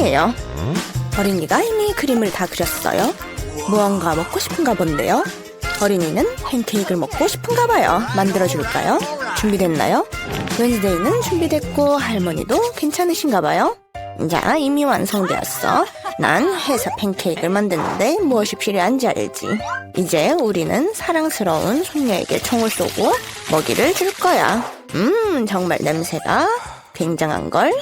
아니에요. 어린이가 이미 그림을 다 그렸어요. 무언가 먹고 싶은가 본데요. 어린이는 팬케이크를 먹고 싶은가 봐요. 만들어줄까요? 준비됐나요? 웬즈데이는 준비됐고 할머니도 괜찮으신가 봐요. 자, 이미 완성되었어. 난 회사 팬케이크를 만드는데 무엇이 필요한지 알지. 이제 우리는 사랑스러운 손녀에게 총을 쏘고 먹이를 줄 거야. 음, 정말 냄새가 굉장한 걸?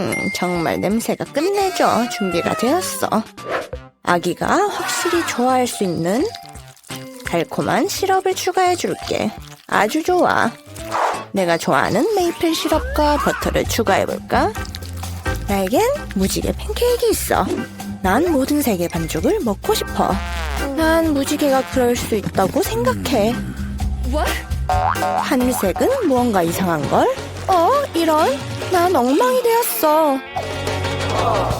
음, 정말 냄새가 끝내줘. 준비가 되었어. 아기가 확실히 좋아할 수 있는 달콤한 시럽을 추가해 줄게. 아주 좋아. 내가 좋아하는 메이플 시럽과 버터를 추가해 볼까? 나에겐 무지개 팬케이크 있어. 난 모든 색의 반죽을 먹고 싶어. 난 무지개가 그럴 수 있다고 생각해. 하늘색은 무언가 이상한 걸? 어, 이런. 난 엉망이 되었어.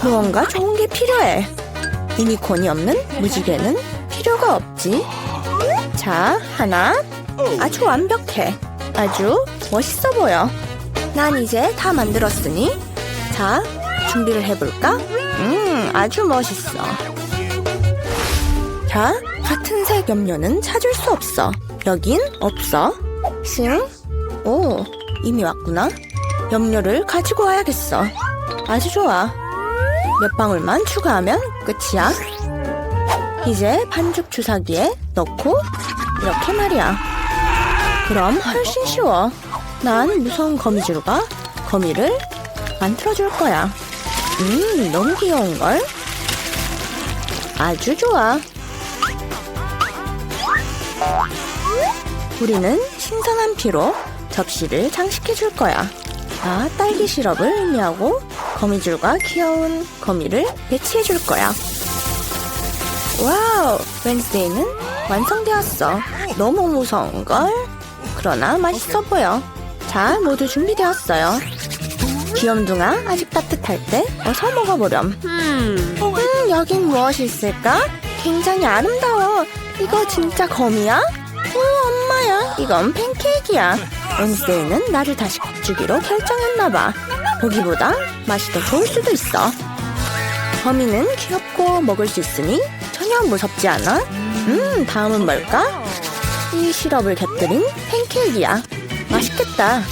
무언가 좋은 게 필요해. 유니콘이 없는 무지개는 필요가 없지. 자, 하나. 아주 완벽해. 아주 멋있어 보여. 난 이제 다 만들었으니. 자, 준비를 해볼까? 음, 아주 멋있어. 자, 같은 색 염료는 찾을 수 없어. 여긴 없어. 싱? 오, 이미 왔구나. 염료를 가지고 와야겠어. 아주 좋아. 몇 방울만 추가하면 끝이야. 이제 반죽 주사기에 넣고 이렇게 말이야. 그럼 훨씬 쉬워. 난 무서운 거미줄과 거미를 만들어줄 거야. 음, 너무 귀여운걸? 아주 좋아. 우리는 신선한 피로 접시를 장식해 줄 거야. 아, 딸기 시럽을 의미하고 거미줄과 귀여운 거미를 배치해 줄 거야. 와우! 웬스데이는 완성되었어. 너무 무서운걸? 그러나 맛있어 보여. 자, 모두 준비되었어요. 귀염둥아, 아직 따뜻할 때 어서 먹어보렴. 음, 여긴 무엇이 있을까? 굉장히 아름다워. 이거 진짜 거미야? 오, 엄마야. 이건 팬케이크야. 웬스데이는 나를 다시 겁 주기로 결정했나봐. 보기보다 맛이 더 좋을 수도 있어. 거미는 귀엽고 먹을 수 있으니 전혀 무섭지 않아. 음, 다음은 뭘까? 이 시럽을 곁들인 팬케이크야. 맛있겠다.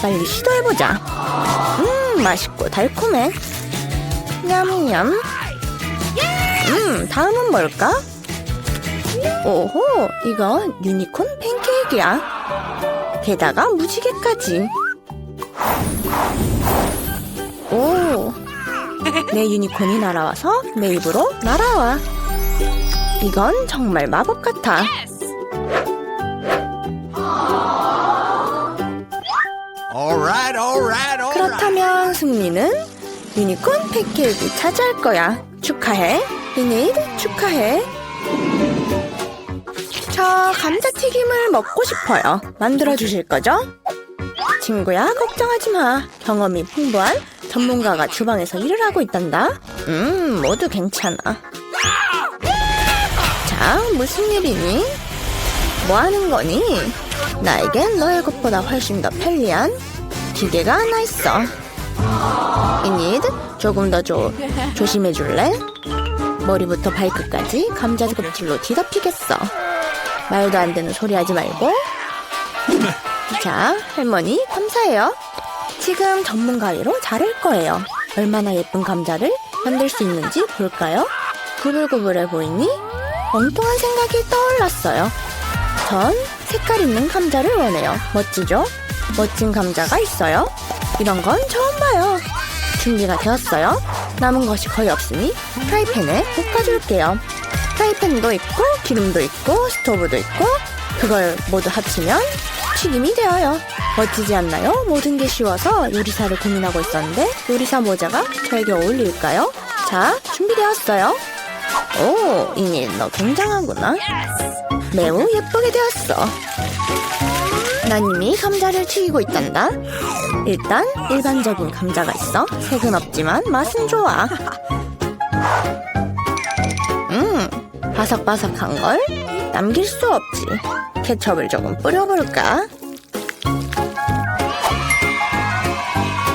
빨리 시도해보자. 음, 맛있고 달콤해. 냠냠. 음, 다음은 뭘까? 오호, 이건 유니콘 팬케이크야. 게다가 무지개까지. 오, 내 유니콘이 날아와서 내 입으로 날아와. 이건 정말 마법 같아. Alright, alright, alright. 그렇다면 승리는 유니콘 팬케이크 차지할 거야. 축하해. 이니드 축하해. 저 감자튀김을 먹고 싶어요. 만들어 주실 거죠? 친구야, 걱정하지 마. 경험이 풍부한 전문가가 주방에서 일을 하고 있단다. 음, 모두 괜찮아. 자, 무슨 일이니? 뭐 하는 거니? 나에겐 너의 것보다 훨씬 더 편리한 기계가 하나 있어. 이니드 조금 더 조, 조심해 줄래? 머리부터 발끝까지 감자 껍질로 뒤덮이겠어. 말도 안 되는 소리 하지 말고. 자, 할머니 감사해요. 지금 전문 가위로 자를 거예요. 얼마나 예쁜 감자를 만들 수 있는지 볼까요? 구불구불해 보이니? 엉뚱한 생각이 떠올랐어요. 전 색깔 있는 감자를 원해요. 멋지죠? 멋진 감자가 있어요. 이런 건 처음 봐요. 준비가 되었어요. 남은 것이 거의 없으니 프라이팬에 볶아줄게요. 프라이팬도 있고 기름도 있고 스토브도 있고 그걸 모두 합치면 튀김이 되어요. 멋지지 않나요? 모든 게 쉬워서 요리사를 고민하고 있었는데 요리사 모자가 저에게 어울릴까요? 자, 준비되었어요. 오, 이니 너 굉장하구나. 매우 예쁘게 되었어. 난 이미 감자를 튀기고 있단다. 일단 일반적인 감자가 있어. 색은 없지만 맛은 좋아. 음, 바삭바삭한 걸 남길 수 없지. 케첩을 조금 뿌려볼까?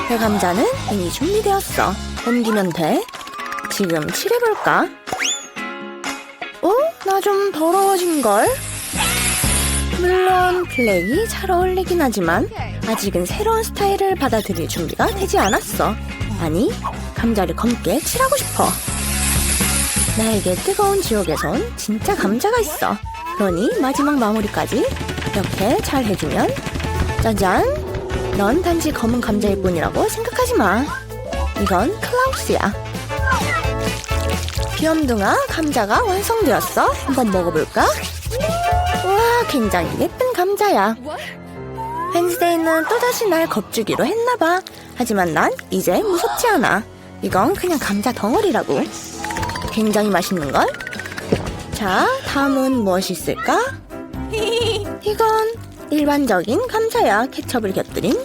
배감자는 이미 준비되었어. 옮기면 돼. 지금 칠해볼까? 어? 나 좀 더러워진걸? 물론 블랙이 잘 어울리긴 하지만 아직은 새로운 스타일을 받아들일 준비가 되지 않았어. 아니, 감자를 검게 칠하고 싶어. 나에게 뜨거운 지옥에선 진짜 감자가 있어. 그러니 마지막 마무리까지 이렇게 잘 해주면 짜잔! 넌 단지 검은 감자일 뿐이라고 생각하지 마. 이건 클라우스야. 귀염둥아 감자가 완성되었어. 한번 먹어볼까? 와, 굉장히 예쁜 감자야. wednesday는 또다시 날 겁주기로 했나봐. 하지만 난 이제 무섭지 않아. 이건 그냥 감자 덩어리라고. 굉장히 맛있는걸? 자, 다음은 무엇이 있을까? 이건 일반적인 감자야. 케첩을 곁들인.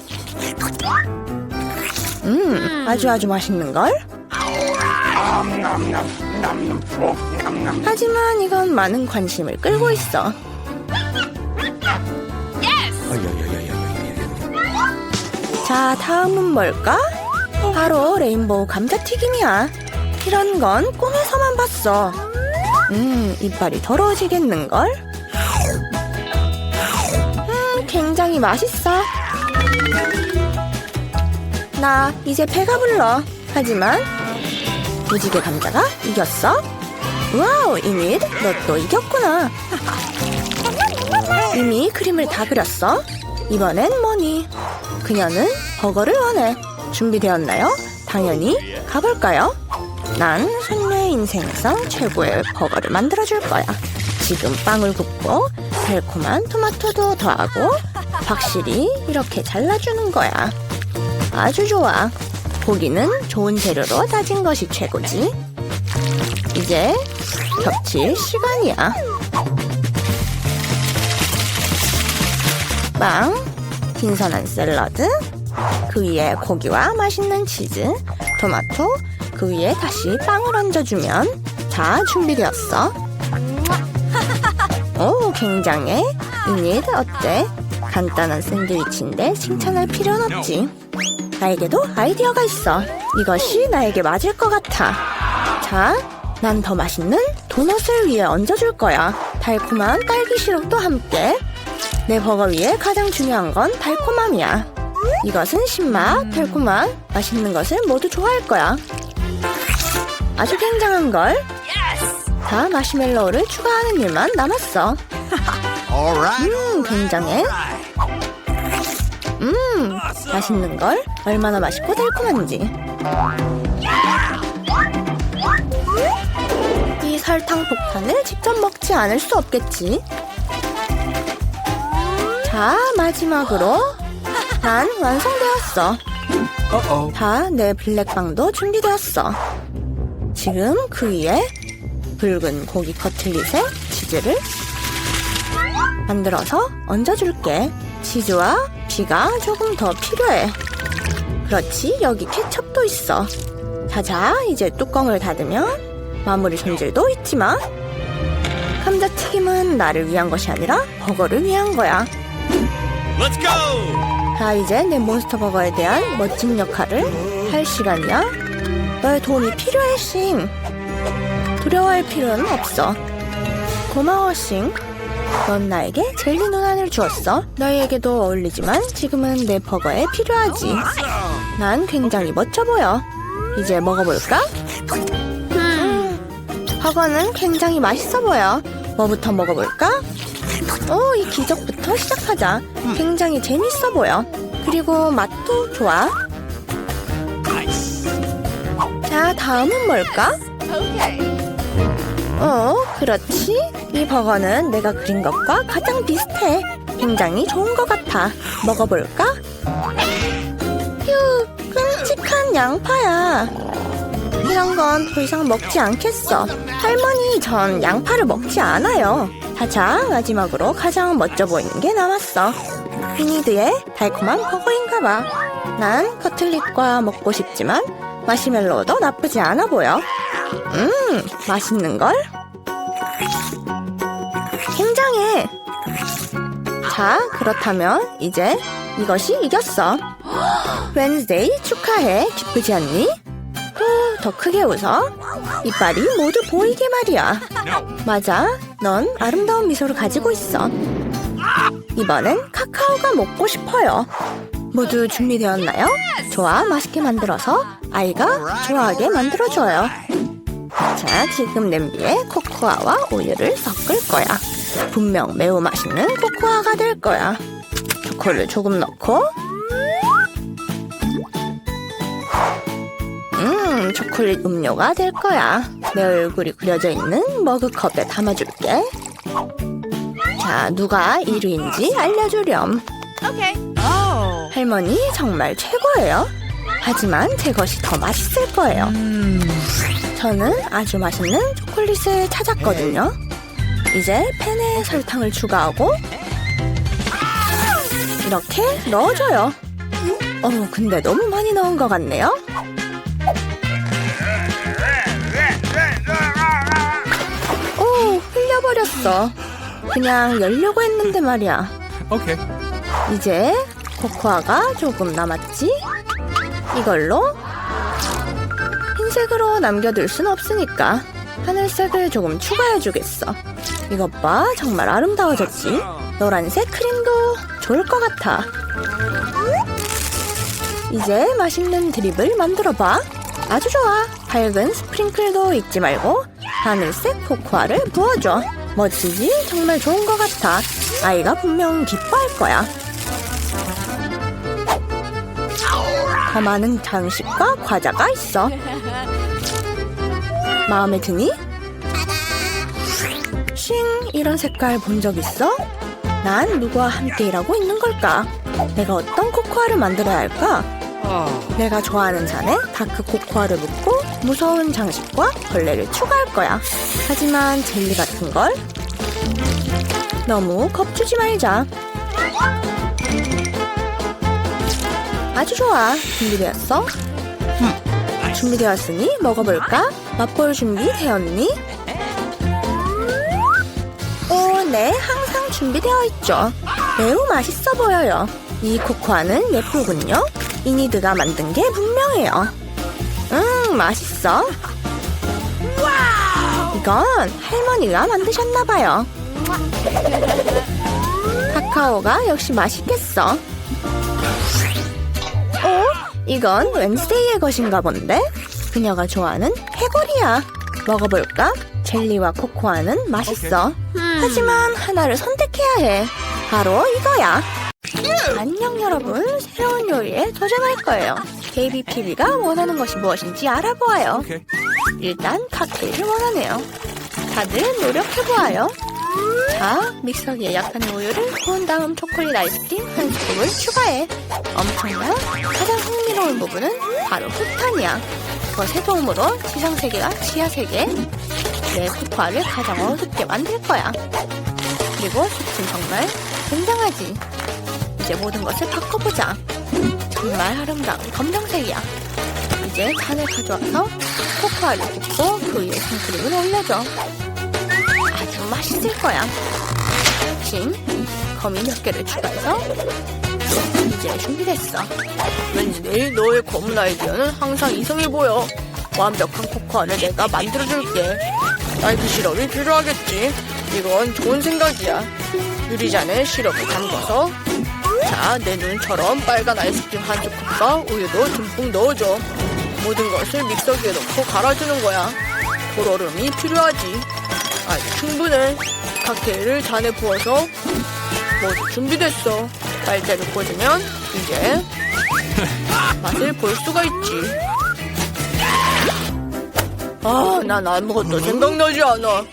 음, 아주 아주 맛있는 걸? 하지만 이건 많은 관심을 끌고 있어. 자, 다음은 뭘까? 바로 레인보우 감자튀김이야. 이런 건 꿈에서만 봤어. 음, 이빨이 더러워지겠는걸? 음, 굉장히 맛있어. 나 이제 배가 불러. 하지만 무지개 감자가 이겼어? 와우, 이밋, 너 또 이겼구나. 이미 그림을 다 그렸어. 이번엔 뭐니? 그녀는 버거를 원해. 준비되었나요? 당연히 가볼까요? 난 손녀의 인생에서 최고의 버거를 만들어줄 거야. 지금 빵을 굽고 달콤한 토마토도 더하고 확실히 이렇게 잘라주는 거야. 아주 좋아. 고기는 좋은 재료로 다진 것이 최고지. 이제 겹칠 시간이야. 빵, 신선한 샐러드, 그 위에 고기와 맛있는 치즈, 토마토, 그 위에 다시 빵을 얹어주면 자 준비되었어. 오 굉장해. 이니드 어때? 간단한 샌드위치인데 칭찬할 필요는 없지. 나에게도 아이디어가 있어. 이것이 나에게 맞을 것 같아. 자, 난 더 맛있는 도넛을 위에 얹어줄 거야. 달콤한 딸기 시럽도 함께. 내 버거 위에 가장 중요한 건 달콤함이야. 이것은 신맛, 달콤한, 맛있는 것을 모두 좋아할 거야. 아주 굉장한 걸. 다 마시멜로우를 추가하는 일만 남았어. 음, 굉장해. 음, 맛있는 걸. 얼마나 맛있고 달콤한지. 이 설탕 폭탄을 직접 먹지 않을 수 없겠지. 자, 마지막으로 난 완성되었어. Uh-oh. 다내 블랙빵도 준비되었어. 지금 그 위에 붉은 고기 커틀릿에 치즈를 만들어서 얹어줄게. 치즈와 비가 조금 더 필요해. 그렇지, 여기 케첩도 있어. 자자, 이제 뚜껑을 닫으면 마무리 손질도 잊지 마. 감자튀김은 나를 위한 것이 아니라 버거를 위한 거야. Let's go. 자, 이제 내 몬스터 버거에 대한 멋진 역할을 할 시간이야. 너의 도움이 필요해, 싱. 두려워할 필요는 없어. 고마워, 싱. 넌 나에게 젤리 눈안을 주었어. 너희에게도 어울리지만 지금은 내 버거에 필요하지. 난 굉장히 멋져 보여. 이제 먹어볼까? 음, 버거는 굉장히 맛있어 보여. 뭐부터 먹어볼까? 오, 이 기적부터 시작하자. 굉장히 재밌어 보여. 그리고 맛도 좋아. 자, 다음은 뭘까? 어, 그렇지. 이 버거는 내가 그린 것과 가장 비슷해. 굉장히 좋은 것 같아. 먹어볼까? 휴, 끔찍한 양파야. 이런 건 더 이상 먹지 않겠어. 할머니, 전 양파를 먹지 않아요. 자자, 마지막으로 가장 멋져 보이는 게 남았어. 피니드의 달콤한 버거인가 봐. 난 커틀릿과 먹고 싶지만 마시멜로우도 나쁘지 않아 보여. 음, 맛있는걸? 굉장해. 자, 그렇다면 이제 이것이 이겼어. 웬즈데이 축하해. 기쁘지 않니? 또더 크게 웃어. 이빨이 모두 보이게 말이야. 맞아. 넌 아름다운 미소를 가지고 있어. 이번엔 카카오가 먹고 싶어요. 모두 준비되었나요? 좋아, 맛있게 만들어서 아이가 좋아하게 만들어줘요. 자, 지금 냄비에 코코아와 우유를 섞을 거야. 분명 매우 맛있는 코코아가 될 거야. 초코를 조금 넣고 음, 초콜릿 음료가 될 거야. 내 얼굴이 그려져 있는 머그컵에 담아줄게. 자, 누가 1위인지 알려주렴. 할머니 정말 최고예요. 하지만 제 것이 더 맛있을 거예요. 저는 아주 맛있는 초콜릿을 찾았거든요. 이제 팬에 설탕을 추가하고 이렇게 넣어줘요. 어, 근데 너무 많이 넣은 것 같네요. 오, 흘려버렸어. 그냥 열려고 했는데 말이야. Okay. 이제 코코아가 조금 남았지? 이걸로 흰색으로 남겨둘 순 없으니까 하늘색을 조금 추가해주겠어. 이것 봐, 정말 아름다워졌지? 노란색 크림도 좋을 것 같아. 이제 맛있는 드립을 만들어봐. 아주 좋아. 밝은 스프링클도 잊지 말고 하늘색 코코아를 부어줘. 멋지지? 정말 좋은 것 같아. 아이가 분명 기뻐할 거야. 더 많은 장식과 과자가 있어. 마음에 드니? 싱, 이런 색깔 본 적 있어? 난 누구와 함께 일하고 있는 걸까? 내가 어떤 코코아를 만들어야 할까? 내가 좋아하는 잔에 다크 코코아를 붓고 무서운 장식과 벌레를 추가할 거야. 하지만 젤리 같은 걸 너무 겁주지 말자. 아주 좋아. 준비되었어? 준비되었으니 먹어볼까? 맛볼 준비 되었니? 오, 네, 항상 준비되어 있죠. 매우 맛있어 보여요. 이 코코아는 예쁘군요. 이니드가 만든 게 분명해요. 음, 맛있어. 이건 할머니가 만드셨나봐요. 카카오가 역시 맛있겠어. 어? 이건 웬스데이의 것인가 본데? 그녀가 좋아하는 해골이야. 먹어볼까? 젤리와 코코아는 맛있어. 하지만 하나를 선택해야 해. 바로 이거야. 안녕 여러분. 새로운 요리에 도전할 거예요. KBPB가 원하는 것이 무엇인지 알아보아요. 일단 칵테일을 원하네요. 다들 노력해보아요. 자, 믹서기에 약한 우유를 부은 다음 초콜릿 아이스크림 한 스쿱을 추가해. 엄청난 가장 흥미로운 부분은 바로 폭탄이야. 그것의 도움으로 지상세계가 지하세계 내 코코아를 가장 어둡게 만들 거야. 그리고 숲은 정말 굉장하지. 이제 모든 것을 바꿔보자. 정말 아름다운 검정색이야. 이제 잔을 가져와서 코코아를 붓고 그 위에 생크림을 올려줘. 맛있을 거야. 진, 거미 몇 개를 추가해서 이제 준비됐어. 왠지 내일 너의 검은 아이디어는 항상 이성해 보여. 완벽한 코코아를 내가 만들어줄게. 나이트 시럽이 필요하겠지. 이건 좋은 생각이야. 유리잔에 시럽을 담궈서 자, 내 눈처럼 빨간 아이스크림 한 스쿱과 우유도 듬뿍 넣어줘. 모든 것을 믹서기에 넣고 갈아주는 거야. 돌얼음이 필요하지. 아주 충분해. 칵테일을 잔에 부어서 모두 준비됐어. 빨대를 꽂으면 이제 맛을 볼 수가 있지. 아, 난 아무것도 생각나지 않아.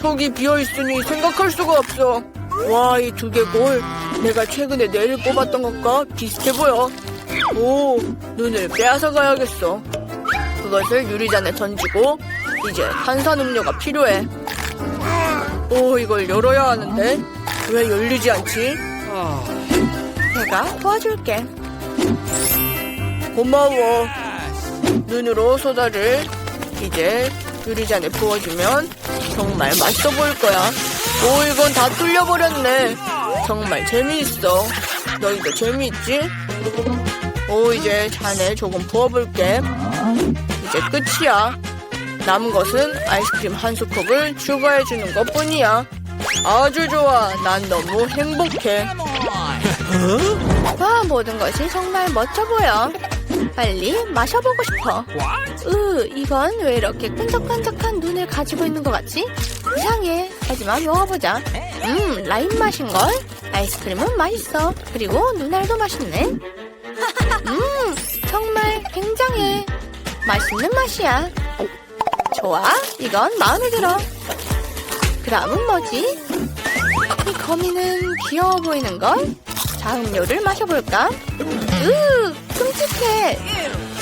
속이 비어있으니 생각할 수가 없어. 와, 이 두개 골. 내가 최근에 내일 뽑았던 것과 비슷해 보여. 오, 눈을 빼앗아 가야겠어. 그것을 유리잔에 던지고, 이제 탄산음료가 필요해. 오, 이걸 열어야 하는데, 왜 열리지 않지? 내가 도와줄게. 고마워. 눈으로 소다를 이제 유리잔에 부어주면 정말 맛있어 보일 거야. 오, 이건 다 뚫려버렸네. 정말 재미있어. 너희도 재미있지? 오, 이제 잔에 조금 부어볼게. 이제 끝이야. 남은 것은 아이스크림 한 스쿱을 추가해주는 것 뿐이야. 아주 좋아. 난 너무 행복해. 와, 모든 것이 정말 멋져 보여. 빨리 마셔보고 싶어. 으, 이건 왜 이렇게 끈적끈적한 눈을 가지고 있는 것 같지? 이상해. 하지만 먹어보자. 음, 라임 맛인걸? 아이스크림은 맛있어. 그리고 눈알도 맛있네. 음, 정말 굉장해. 맛있는 맛이야. 좋아, 이건 마음에 들어. 그 다음은 뭐지? 이 거미는 귀여워 보이는 걸? 자, 음료를 마셔볼까? 으, 끔찍해.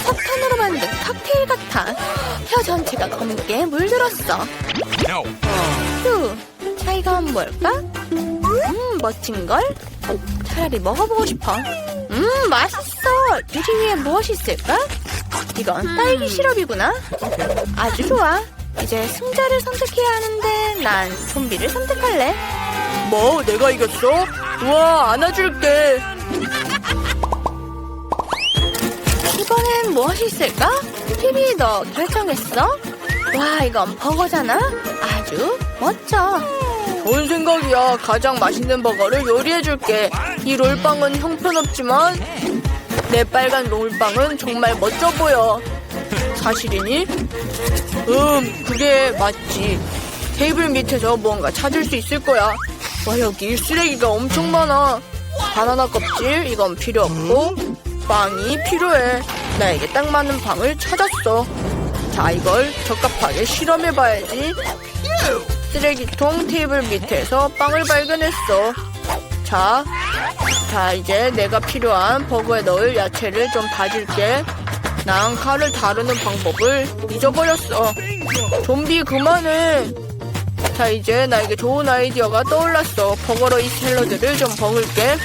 석탄으로 만든 칵테일 같아. 혀 전체가 검게 물들었어. 휴, 자, 이건 뭘까? 음, 멋진 걸? 차라리 먹어보고 싶어. 음, 맛있어. 유리 위에 무엇이 있을까? 이건 딸기 시럽이구나. 아주 좋아. 이제 승자를 선택해야 하는데 난 좀비를 선택할래. 뭐, 내가 이겼어? 우와, 안아줄게. 이번엔 무엇이 있을까? 피비 너 결정했어? 와, 이건 버거잖아? 아주 멋져. 좋은 생각이야. 가장 맛있는 버거를 요리해줄게. 이 롤빵은 형편없지만 내 빨간 롤빵은 정말 멋져 보여. 사실이니? 음, 그게 맞지. 테이블 밑에서 뭔가 찾을 수 있을 거야. 와, 여기 쓰레기가 엄청 많아. 바나나 껍질, 이건 필요 없고, 빵이 필요해. 나에게 딱 맞는 빵을 찾았어. 자, 이걸 적합하게 실험해봐야지. 쓰레기통 테이블 밑에서 빵을 발견했어. 자, 자, 이제 내가 필요한 버거에 넣을 야채를 좀 다질게. 난 칼을 다루는 방법을 잊어버렸어. 좀비 그만해. 자, 이제 나에게 좋은 아이디어가 떠올랐어. 버거로 이 샐러드를 좀 먹을게.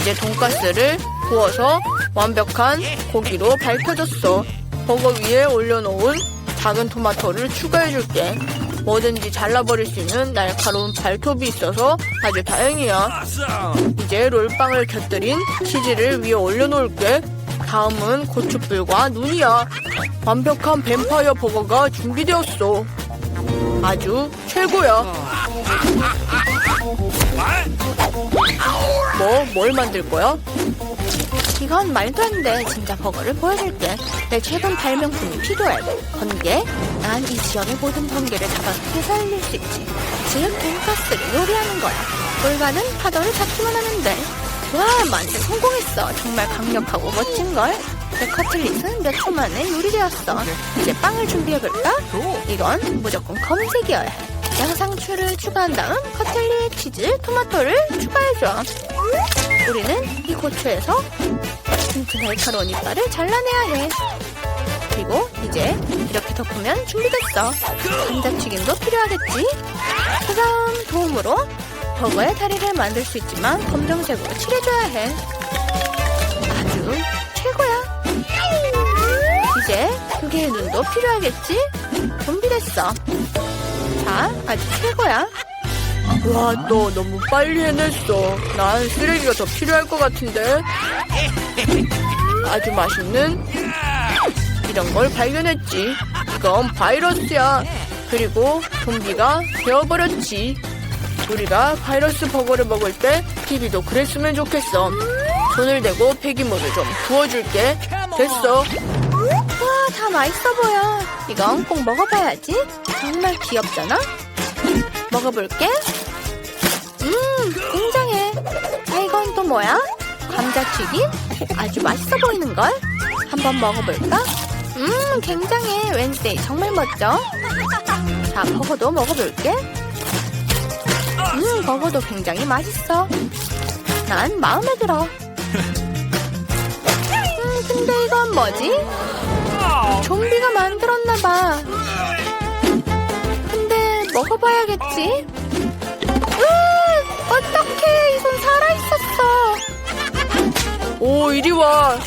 이제 돈가스를 구워서 완벽한 고기로 밝혀졌어. 버거 위에 올려놓은 작은 토마토를 추가해줄게. 뭐든지 잘라버릴 수 있는 날카로운 발톱이 있어서 아주 다행이야. 이제 롤빵을 곁들인 치즈를 위에 올려놓을게. 다음은 고춧불과 눈이야. 완벽한 뱀파이어 버거가 준비되었어. 아주 최고야. 뭐, 뭘 만들 거야? 이건 말도 안 돼. 진짜 버거를 보여줄게. 내 최근 발명품이 필요해. 번개. 난 이 지역의 모든 번개를 잡아서 살릴 수 있지. 즉, 돈가스를 요리하는 거야. 골반은 파도를 잡기만 하면 돼. 와, 완전 성공했어. 정말 강력하고 멋진걸? 내 커틀릿은 몇 초 만에 요리되었어. 이제 빵을 준비해볼까? 이건 무조건 검은색이어야 해. 양상추를 추가한 다음 커틀릿, 치즈, 토마토를 추가해줘. 우리는 이 고추에서 날카로운 이빨을 잘라내야 해. 그리고 이제 이렇게 덮으면 준비됐어. 감자튀김도 필요하겠지? 차가운 도움으로 버거의 다리를 만들 수 있지만 검정색으로 칠해줘야 해. 아주 최고야. 이제 두 개의 눈도 필요하겠지? 준비됐어. 자, 아주 최고야. 와, 너 너무 빨리 해냈어. 난 쓰레기가 더 필요할 것 같은데. 아주 맛있는 이런 걸 발견했지. 이건 바이러스야. 그리고 좀비가 되어버렸지. 우리가 바이러스 버거를 먹을 때 피비도 그랬으면 좋겠어. 손을 대고 폐기물을 좀 부어줄게. 됐어. 와, 다 맛있어 보여. 이건 꼭 먹어봐야지. 정말 귀엽잖아? 먹어볼게. 음, 굉장해. 자, 이건 또 뭐야? 감자튀김? 아주 맛있어 보이는걸? 한번 먹어볼까? 음, 굉장해. 웬스데이 정말 멋져. 자, 버거도 먹어볼게. 음, 버거도 굉장히 맛있어. 난 마음에 들어. 음, 근데 이건 뭐지? 좀비가 만들었나봐. 근데 먹어봐야겠지? 으, 어떡해. 이손 살아있었어. 오, 이리 와.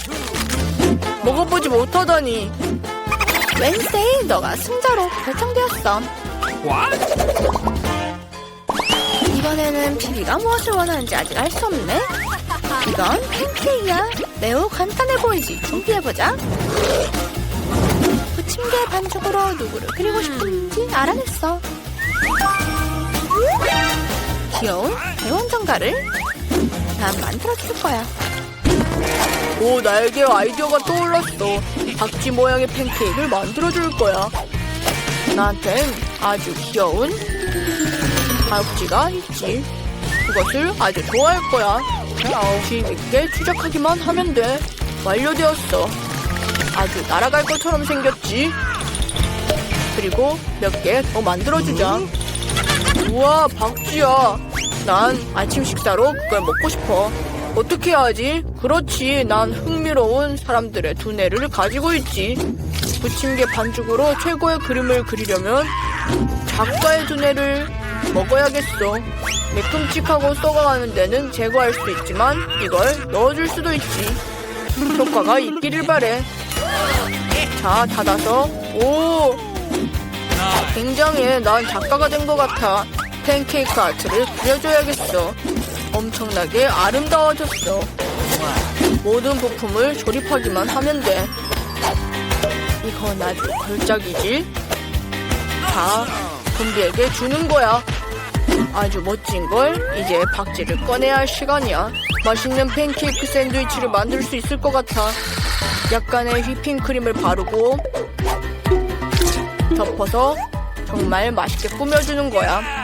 먹어보지 못하다니. 웬세이, 너가 승자로 결정되었어. What? 이번에는 피비가 무엇을 원하는지 아직 알 수 없네. 이건 팬케이크야. 매우 간단해 보이지? 준비해보자. 부침개 반죽으로 누구를 그리고 싶은지 알아냈어. 귀여운 대원 정가를 난 만들어줄 거야. 오, 나에게 아이디어가 떠올랐어. 박쥐 모양의 팬케이크를 만들어줄 거야. 나한텐 아주 귀여운 박쥐가 있지. 그것을 아주 좋아할 거야. 주의 깊게 추적하기만 하면 돼. 완료되었어. 아주 날아갈 것처럼 생겼지. 그리고 몇 개 더 만들어주자. 우와, 박쥐야. 난 아침 식사로 그걸 먹고 싶어. 어떻게 해야지? 그렇지. 난 흥미로운 사람들의 두뇌를 가지고 있지. 부침개 반죽으로 최고의 그림을 그리려면 작가의 두뇌를 먹어야겠어. 매끔찍하고 썩어가는 데는 제거할 수 있지만 이걸 넣어줄 수도 있지. 효과가 있기를 바래. 자, 닫아서. 오! 굉장해. 난 작가가 된 것 같아. 팬케이크 아트를 그려줘야겠어. 엄청나게 아름다워졌어. 모든 부품을 조립하기만 하면 돼. 이건 아주 걸작이지? 자, 금비에게 주는 거야. 아주 멋진 걸 이제 박쥐를 꺼내야 할 시간이야. 맛있는 팬케이크 샌드위치를 만들 수 있을 것 같아. 약간의 휘핑크림을 바르고 덮어서 정말 맛있게 꾸며주는 거야.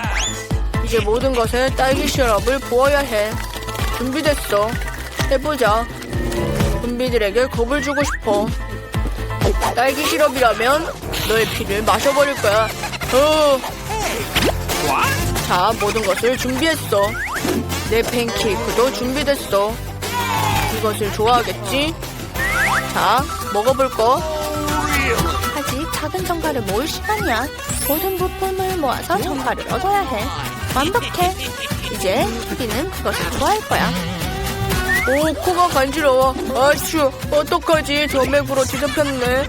이제 모든 것에 딸기 시럽을 부어야 해. 준비됐어. 해보자. 좀비들에게 겁을 주고 싶어. 딸기 시럽이라면 너의 피를 마셔버릴 거야. 어. 자, 모든 것을 준비했어. 내 팬케이크도 준비됐어. 이것을 좋아하겠지? 자, 먹어볼 거. 아직 작은 정가를 모을 시간이야. 모든 부품을 모아서 정가를 얻어야 해. 완벽해. 이제 우리는 그것을 좋아할 거야. 오, 코가 간지러워. 아추, 어떡하지? 점액으로 뒤덮였네.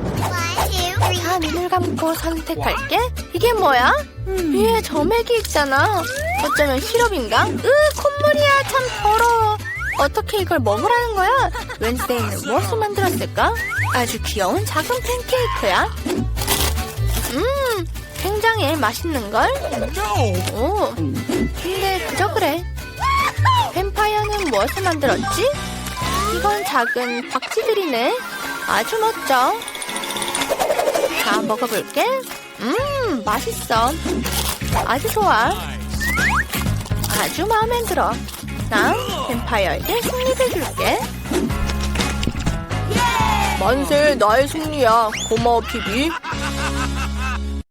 자, 눈을 감고 선택할게. 이게 뭐야? 위에 점액이 있잖아. 어쩌면 시럽인가? 으, 콧물이야. 참 더러워. 어떻게 이걸 먹으라는 거야? 웬스데이는 무엇을 만들었을까? 아주 귀여운 작은 팬케이크야. 음, 굉장히 맛있는걸? 오, 근데 그저 그래. 뱀파이어는 무엇을 만들었지? 이건 작은 박쥐들이네. 아주 멋져. 자, 먹어볼게. 음, 맛있어. 아주 좋아. 아주 마음에 들어. 난 뱀파이어에게 승리를 줄게. 만세, 나의 승리야. 고마워, 피비.